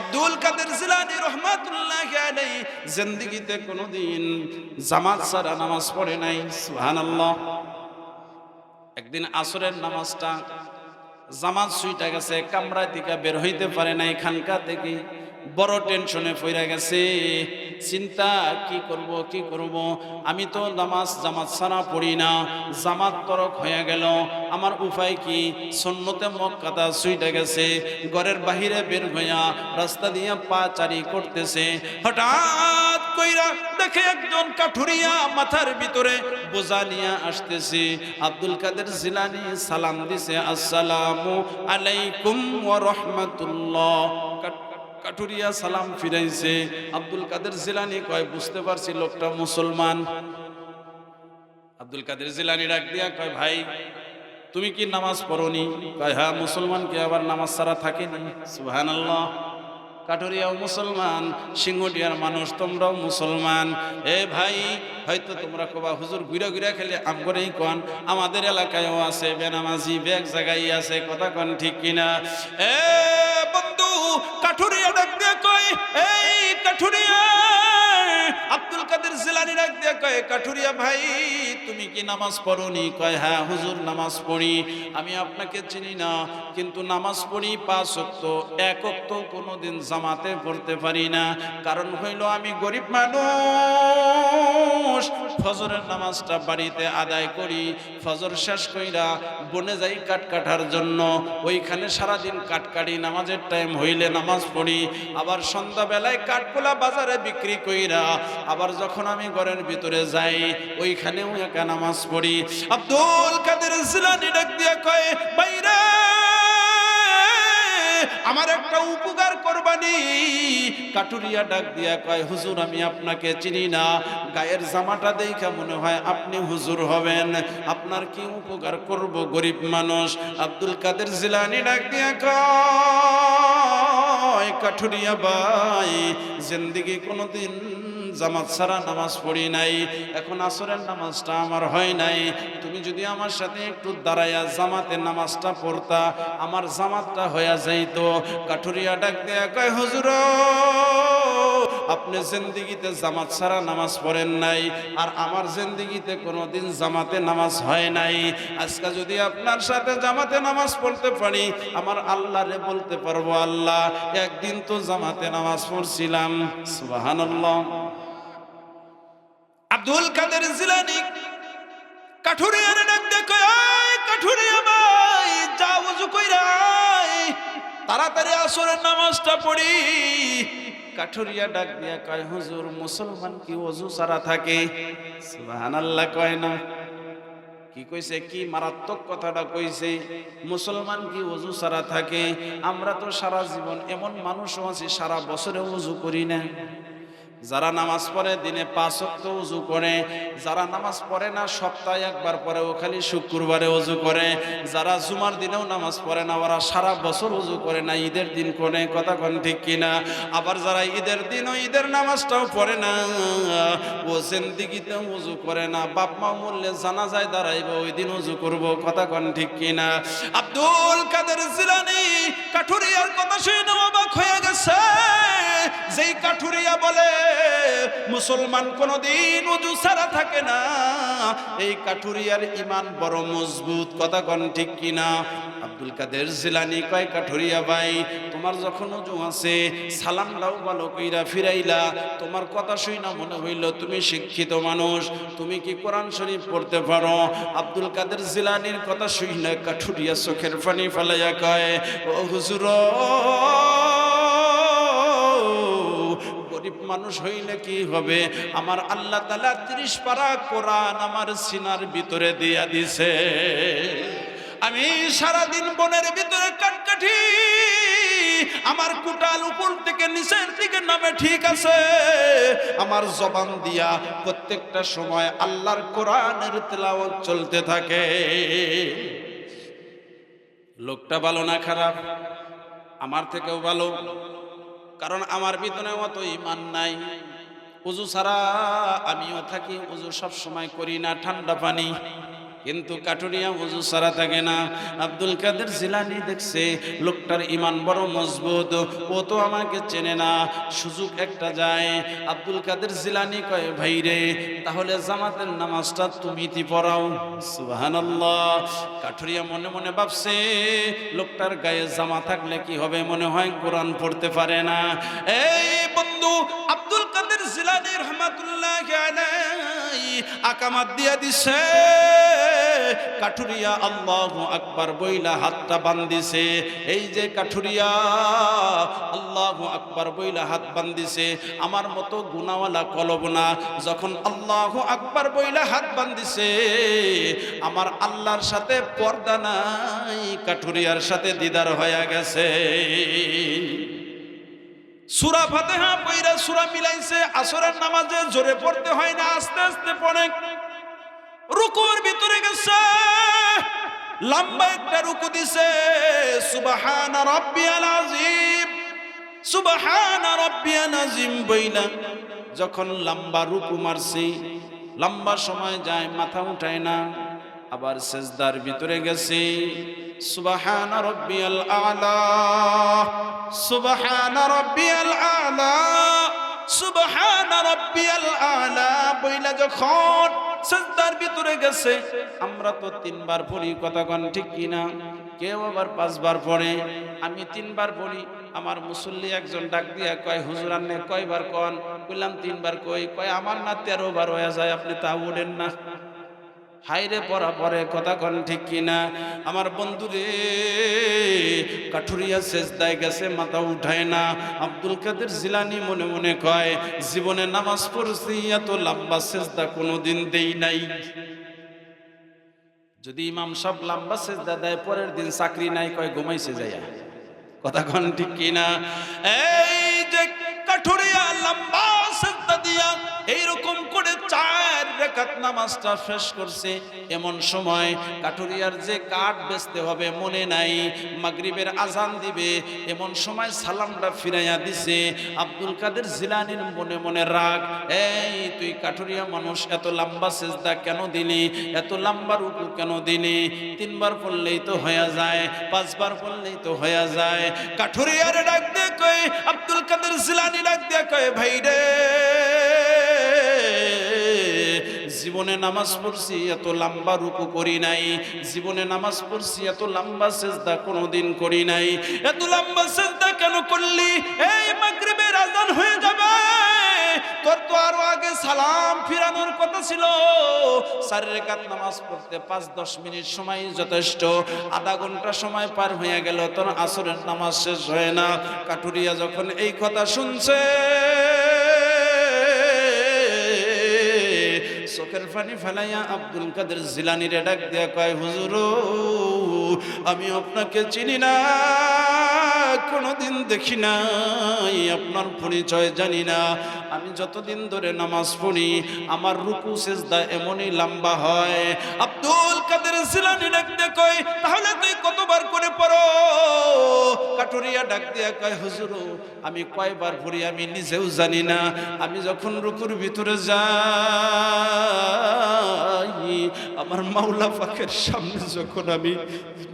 আব্দুল কাদের জিলানি রহমাতুল্লাহ আলাইহি জিন্দেগিতে কোনোদিন জামাত ছাড়া নামাজ পড়ে নাই, সুবহানাল্লাহ। একদিন আসরের নামাজটা জামাত সুইটা গেছে কামরা থেকে বের হইতে পারে নাই খানকা থেকে। বড় টেনশনে পড়ে গেছে। চিন্তা, কি করব কি করব? আমি তো নামাজ জামাত ছাড়া পড়ি না, জামাত তরক হয়ে গেল। আমার উপায় কি? সন্নতে মক্কাতা সুইটা গেছে, ঘরের বাহিরে বের হইয়া রাস্তা দিয়ে পা চারি করতেছে। হঠাৎ কইরা দেখে একজন কাঠুরিয়া মাথার ভিতরে নিয়ে আসতেছে। আব্দুল কাদের সালাম দিছে, আসসালামু আলাইকুম ওয়া রাহমাতুল্লাহ। কাট- কাঠুরিয়া সালাম ফিরাইছে। আব্দুল কাদের জিলানি কয়, বুঝতে পারছি লোকটা মুসলমান। আব্দুল কাদের জিলানি ডাক দিয়া কয়, ভাই, তুমি কি নামাজ পড়নি? কয় হ্যাঁ মুসলমান কি আবার নামাজ ছাড়া থাকেনি। সুবহানাল্লাহ। কাঠুরিয়াও মুসলমান, সিংহটিয়ার মানুষ, তোমরাও মুসলমান। এ ভাই, হয়তো তোমরা কবা, হুজুর ঘুরে ঘুরে খেলে আমগরেই কন। আমাদের এলাকায়ও আছে, বেনামাজি ব্যাগ জায়গায় আছে, কথা কন ঠিক কিনা? এ কয়, কাঠুরিয়া ভাই, তুমি কি নামাজ পড়নি? কয় হ্যাঁ হুজুর, নামাজ পড়ি। আমি আপনাকে চিনি না, কিন্তু নামাজ পড়ি পাঁচ অক্ত এক অক্ত কোনোদিন জামাতে পড়তে পারি না। কারণ হইল আমি গরিব মানুষ। ফজরের নামাজটা বাড়িতে আদায় করি। ফজর শেষ কইরা বনে যাই কাট কাটার জন্য। ওইখানে সারাদিন কাট কাটি নামাজের টাইম হইলে নামাজ পড়ি। আবার সন্ধ্যাবেলায় কাঠকোলা বাজারে বিক্রি কইরা, আবার যখন আমি ঘরের ভিতরে যাই, ওইখানেও একা নামাজ পড়ি। আব্দুল কাদের জিলানি ডাক দিয়া কয়, বাইরে, আমার একটা উপকার করবানি। কাটুরিয়া ডাক দিয়া কয়, হুজুর, আমি আপনাকে চিনি না। গায়ের জামাটা দেখা মনে হয় আপনি হুজুর হবেন। আপনার কি উপকার করব, গরিব মানুষ? আব্দুল কাদের জিলানি ডাক দিয়া কয় কাঠুরিয়া ভাই, জিন্দিগি কোনোদিন জামাত ছাড়া নামাজ পড়ি নাই, এখন আসরের নামাজটা আমার হয় নাই। তুমি যদি আমার সাথে একটু দাঁড়াইয়া জামাতের নামাজটা পড়তা, আমার জামাতটা হইয়া যাইতো। কাঠুরিয়া ডাক দেয়া কয়, হুজুর, আপনি জিন্দিগিতে জামাত ছাড়া নামাজ পড়েন নাই, আর আমার জিন্দিগিতে কোনোদিন জামাতে নামাজ হয় নাই। আজকে যদি আপনার সাথে জামাতে নামাজ পড়তে পারি, আমার আল্লাহরে বলতে পারব আল্লাহ, একদিন তো জামাতে নামাজ পড়ছিলাম। সুবহানাল্লাহ। আব্দুল কাদের জিলানি, কাঠুরিয়ার ডাক দেখো কাঠুরিয়া ভাই যা উজু কইরা। তাড়াতাড়ি আসরের নামাজটা পড়ি। কাঠুরিয়া ডাক দিয়া কয়, হুজুর, মুসলমান কি অজু সারা থাকে? সুবহানাল্লাহ কয়, না। কি কইছে? কি মারাত্মক কথাটা কইছে? মুসলমান কি অজু সারা থাকে? আমরা তো সারা জীবন এমন মানুষও আছি, সারা বছরে অজু করি না। যারা নামাজ পড়ে, দিনে পাঁচ ওয়াক্ত উজু করে। যারা নামাজ পড়ে না, সপ্তাহে একবার পরে ও খালি শুক্রবারে উজু করে। যারা জুমার দিনেও নামাজ পড়ে না, ওরা সারা বছর উজু করে না, ঈদের দিন করে কথা কোন ঠিক কিনা? আবার যারা ঈদের দিনও ঈদের নামাজটাও পড়ে না, ও জিন্দিগিতেও উজু করে না, বাপ মা মূল্যে জানা যায় দাঁড়াইব, ওই দিন উজু করব, কথা কোন ঠিক কিনা? আব্দুল কাদের জিলানি কাঠুরিয়ার কথা শুনে অবাক হয়ে গেছে। যেই কাঠুরিয়া বলে, মুসলমান কোনদিন উজু ছাড়া থাকে না। এই কাঠুরিয়ার ইমান বড় মজবুত, কথা কন ঠিক কিনা? আব্দুল কাদের জিলানি কয়, কাঠুরিয়া ভাই, তোমার যখন উজু আছে, সালাম দাও ভালো কইরা ফিরাইলা। তোমার কথা শুই না মনে হইল তুমি শিক্ষিত মানুষ। তুমি কি কোরআন শরীফ পড়তে পারো? আব্দুল কাদের জিলানির কথা শুই না, কাঠুরিয়া চোখের পানি ফেলাইয়া কয়, ও হুজুর মানুষ হইলে কি হবে? আমার আল্লাহ তালা ত্রিশ পারা কোরআন আমার সিনার ভিতরে দিয়া দিছে। আমি সারাদিন বনের ভিতরে কাটকাঠি আমার কুটাল উপর থেকে নিচের দিকে নামে ঠিক আছে। আমার জবান দিয়া প্রত্যেকটা সময় আল্লাহর কোরআনের তেলাওয়াত চলতে থাকে। লোকটা ভালো না খারাপ? আমার থেকেও ভালো। কারণ আমার ভিতরে অত ইমান নাই। উজু ছাড়া আমিও থাকি, উজু সব সময় করি না, ঠান্ডা পানি। কিন্তু কাটুরিয়া উজু সারা থাকে না। আব্দুল কাদের জিলানি দেখছে, লোকটার ইমান বড় মজবুত, ও তো আমাকে চেনে না, সুযোগ একটা যায়। আব্দুল কাদের জিলানি কয়, ভাই রে, তাহলে জামাতের নামাজটা তুমি তি পড়াও। সুবহানাল্লাহ। কাঠুরিয়া মনে মনে ভাবছে, লোকটার গায়ে জামা থাকলে কি হবে মনে হয় কোরআন পড়তে পারে না। এই বন্ধু আব্দুল কাদের জিলানি রহমাতুল্লাহ আকামাত দিয়া দিছে। কাঠুরিয়া, আল্লাহ আকবার বইলা হাতটা বান্দিছে এই যে কাঠুরিয়া, আল্লাহ আকবার বইলা হাত বান্দিছে আমার মতো গুনাওয়ালা কলব না। যখন আল্লাহ আকবার বইলা হাত বান্দিছে আমার আল্লাহর সাথে পর্দা নাই, কাঠুরিয়ার সাথে দিদার হয়ে গেছে। সুরা ফাতেহা পইরা সুরা মিলাইছে, আসরের নামাজে জোরে পড়তে হয় না, আস্তে আস্তে পড়ে। রুকুর ভিতরে গেছে। লম্বা একটা রুকু দিছে। সুবহান রাব্বিয়াল আযীম। সুবহান রাব্বিয়াল আযীম বইলা যখন লম্বা রুকু মারছি, লম্বা সময় যায়, মাথা উঠায় না, আবার সেজদার ভিতরে গেছে। সুবহান রাব্বিয়াল আলা। সুবহান রাব্বিয়াল আলা। সুবহান রাব্বিয়াল আলা বইলা যখন সেজদার ভিতরে গেছে। আমরা তো তিনবার পড়ি কথা কন ঠিক কিনা? কেউ আবার পাঁচবার পড়ে। আমি তিনবার পড়ি আমার মুসল্লি একজন ডাক দিয়া কয়, হুজুর আন্নে কয়বার কন? কইলাম, তিনবার কই। কয়, আমার না তেরো বার হয়ে যায়, আপনি তা উঠেন না। হাইরে পড়া পরে কথা কন ঠিক কিনা? আমার বন্ধুরে কাঠুরিয়া শেষদায় গেছে, মাথা উঠায় না। আব্দুল কাদের জিলানি মনে মনে কয়, জীবনে নামাজ পড়ছি, এত লম্বা শেষদা কোনোদিন দেই নাই। যদি ইমাম সব লম্বা শেষদা দেয়, পরের দিন চাকরি নাই, কয় ঘুমাইছে যাইয়া কথা কন ঠিক কিনা? এই যে কাঠুরিয়া লম্বা শেষদা দিয়া, এইরকম রেখাত নামাজটা শেষ করছে। এমন সময় কাঠুরিয়ার যে কাঠ বেচতে হবে, মনে নাই। মাগরিবের আজান দিবে। এমন সময় সালামটা ফিরাইয়া দিছে। আব্দুল কাদের জিলানির মনে মনে রাগ, এই, তুই কাঠুরিয়া মানুষ, এত লম্বা সেজদা কেন দিলি? এত লম্বা রুকু কেন দিলি? তিনবার পড়লেই তো হয়ে যায়, পাঁচবার পড়লেই তো হয়ে যায়। কাঠুরিয়ারে ডাক দিয়ে কই আব্দুল কাদের জিলানি ডাক দিয়ে কয়, ভাই রে জীবনে নামাজ পড়ছি, এত লম্বা রুকু করি নাই। জীবনে নামাজ পড়ছি, এত লম্বা সেজদা কোনোদিন করি নাই। এত লম্বা সেজদা কেন করলি? এই মাগরিবের আজান হয়ে যাবে। তোর তো আরও আগে সালাম ফিরানোর কথা ছিল। চার রেখাত নামাজ পড়তে পাঁচ, দশ মিনিট সময় যথেষ্ট। আধা ঘণ্টা সময় পার হয়ে গেল, তোর আসরের নামাজ শেষ হয় না। কাটুরিয়া যখন এই কথা শুনছে পানি ফেলাইয়া আব্দুল কাদের জিলানিরে ডাক দিয়া কয় হুজুর আমি আপনাকে চিনি না। কোনোদিন দেখি নাই, আপনার পরিচয় জানি না। আমি যতদিন ধরে নামাজ পড়ি, আমার রুকু সেজদা এমনই লম্বা হয়। আব্দুল কাদের জিলানি ডাক দিয়ে কয়, তাহলে তুই কতবার করে পড়ো? কাটুরিয়া ডাক দিয়া কয়, হুজুর, আমি কয়বার পড়ি আমি নিজেও জানি না। আমি যখন রুকুর ভিতরে যাই আমার মাওলা পাখের সামনে যখন আমি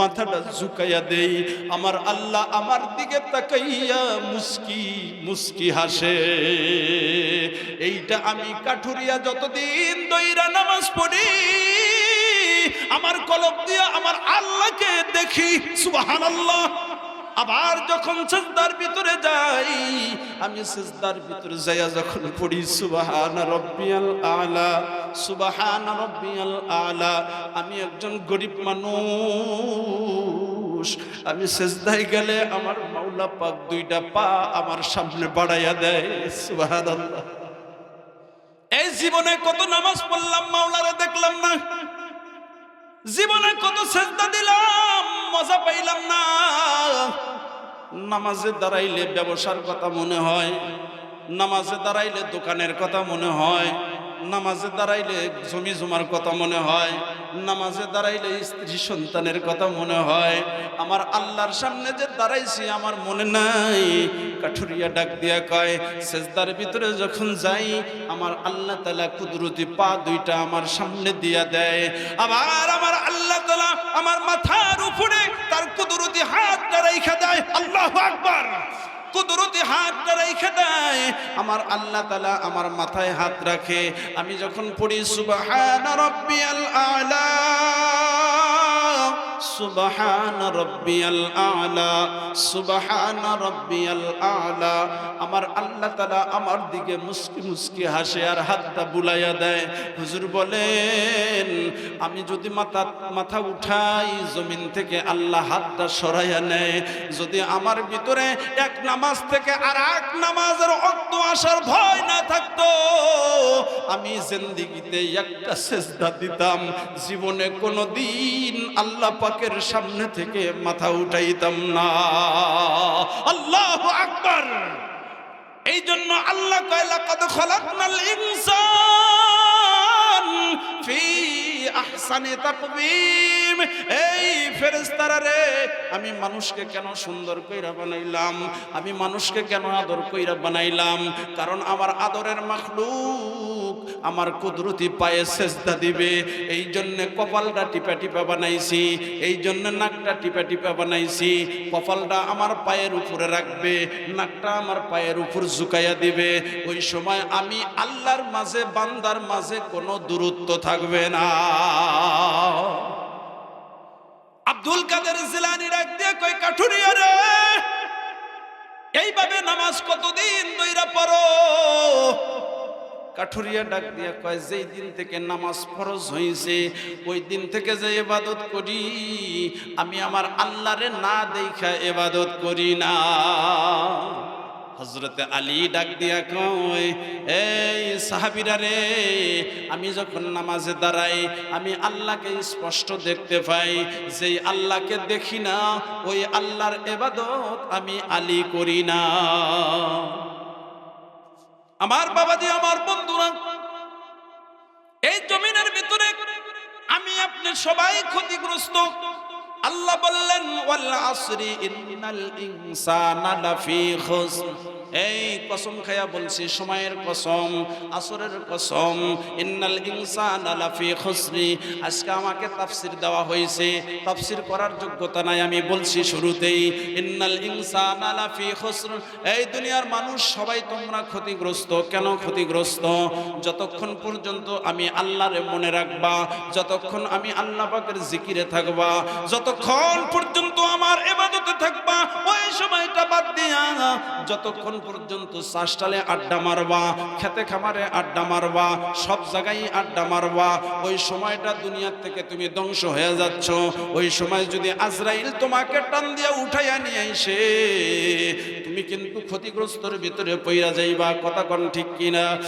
মাথাটা ঝুঁকাইয়া দেই, আমার আল্লাহ আমার দিকে তাকাইয়া মুস্কি মুস্কি হাসে। এইটা আমি কাঠুরিয়া যতদিন দইরা নামাজ পড়ি, আমার কলব দিয়া আমার আল্লাহকে দেখি, সুবহানাল্লাহ। আবার যখন সেজদার ভিতরে যাই, আমি সেজদার ভিতরে যাইয়া যখন পড়ি, সুবাহান রব্বিয়াল আলা, সুবাহান রব্বিয়াল আলা, আমি একজন গরিব মানুষ। আমি সেজদায় গেলে আমার মাওলা পাক দুইটা পা আমার সামনে বাড়াইয়া দেয়, সুবহানাল্লাহ। এই জীবনে কত নামাজ পড়লাম, মাওলারে দেখলাম না। জীবনে কত সেজদা দিলাম। মজা পাইলাম না। নামাজে দাঁড়াইলে ব্যবসার কথা মনে হয়, নামাজে দাঁড়াইলে দোকানের কথা মনে হয়। নামাজে দাঁড়াইলে জমি জমার কথা মনে হয়, নামাজে দাঁড়াইলে স্ত্রী সন্তানের কথা মনে হয়। আমার আল্লাহর সামনে যে দাঁড়াইছি, আমার মনে নাই। কাঠুরিয়া ডাক দিয়া কয়, সেজদার ভিতরে যখন যাই, আমার আল্লাহ তালা কুদরতি পা দুইটা আমার সামনে দিয়া দেয়। আবার আমার আল্লাহ তালা আমার মাথার উপরে তার কুদরতি হাতটা রেখে দেয়। আল্লাহ আকবার। কুদরতি হাতটা রেখে দেয়। আমার আল্লাহ তালা আমার মাথায় হাত রাখে। আমি যখন পড়ি সুবাহ রব্বিয়াল আলা। সুবহান রব্বিয়াল আলা, সুবহান রব্বিয়াল আলা। আমার আল্লাহ তালা আমার দিকে মুস্কি মুস্কি হাসে আর হাতটা বুলাইয়া দেয়। হুজুর বলেন, আমি যদি মাথা মাথা উঠাই, জমিন থেকে আল্লাহ হাতটা সরাইয়া নেয়। যদি আমার ভিতরে এক নামাজ থেকে আর এক নামাজের অর্থ আসার ভয় না থাকতো, আমি জিন্দিগিতে একটা সেজদা দিতাম। জীবনে কোনো দিন আল্লাহ পাকের সামনে থেকে মাথা উঠাইতাম না। আল্লাহ আকবার। এই জন্য আল্লাহ কয়লা কত খলাকনাল ইনসান ফি আহসানি তাকবীম। এই ফেরেশতারা রে, আমি মানুষকে কেন সুন্দর কইরা বানাইলাম? আমি মানুষকে কেন আদর কইরা বানাইলাম? কারণ আমার আদরের মাখলুক আমার কুদরতি পায়ে সেজদা দিবে। এই জন্যে কপালটা টিপা টিপা বানাইছি, এই জন্য নাকটা টিপা টিপা বানাইছি। কপালটা আমার পায়ের উপরে রাখবে, নাকটা আমার পায়ের উপর ঝুকাইয়া দিবে। ওই সময় আমি আল্লাহর মাঝে, বান্দার মাঝে কোনো দূরত্ব থাকবে না। আব্দুল কাদের জিলানি ডাক দিয়ে কই কাঠুরিয়া রে, এইভাবে নামাজ কতদিন দইরা পড়ো? কাঠুরিয়া ডাক দিয়া কয়, যেই দিন থেকে নামাজ ফরজ হইছে, ওই দিন থেকে যে এবাদত করি, আমি আমার আল্লাহরে না দেখা এবাদত করি না। হজরতে আলী ডাক দিয়া কয়, এই সাহাবিরা রে, আমি যখন নামাজে দাঁড়াই, আমি আল্লাহকে স্পষ্ট দেখতে পাই, যেই আল্লাহকে দেখি না, ওই আল্লাহর এবাদত আমি আলী করি না। আমার বাবাজি আমার বন্ধুরা এই জমিনের ভিতরে আমি আপনি সবাই ক্ষতিগ্রস্ত। আল্লাহ বললেন, ওয়াল আসরি ইন্নাল ইনসানা লাফি এই কসম খায়া বলছি, সময়ের কসম, আসরের কসম, ইন্নাল ইনসানা লাফি খুসরি। আজকে আমাকে তাফসির দেওয়া হয়েছে, তাফসির করার যোগ্যতা নাই, আমি বলছি শুরুতেই, ইন্নাল ইনসানা লাফি খুসর। এই দুনিয়ার মানুষ সবাই তোমরা ক্ষতিগ্রস্ত, কেন ক্ষতিগ্রস্ত? যতক্ষণ পর্যন্ত আমি আল্লাহরে মনে রাখবা, যতক্ষণ আমি আল্লাহ পাকের জিকিরে থাকবা যতক্ষণ পর্যন্ত আমার এবাদতে থাকবা, ওই সময়টা বাদ দিয়া যতক্ষণ পর্যন্ত শ্বাসটালে আড্ডা মারবা, খেতে খামারে আড্ডা মারবা, সব জায়গায় আড্ডা মারবা, ওই সময়টা দুনিয়ার থেকে তুমি ধ্বংস হয়ে যাচ্ছ। ওই সময় যদি আজরাইল তোমাকে টান দিয়া উঠাইয়া নিয়ে আইসে তুমি কিন্তু ক্ষতিগ্রস্তর ভিতরে পইরা যাইবা, কথা কোন ঠিক কিনা?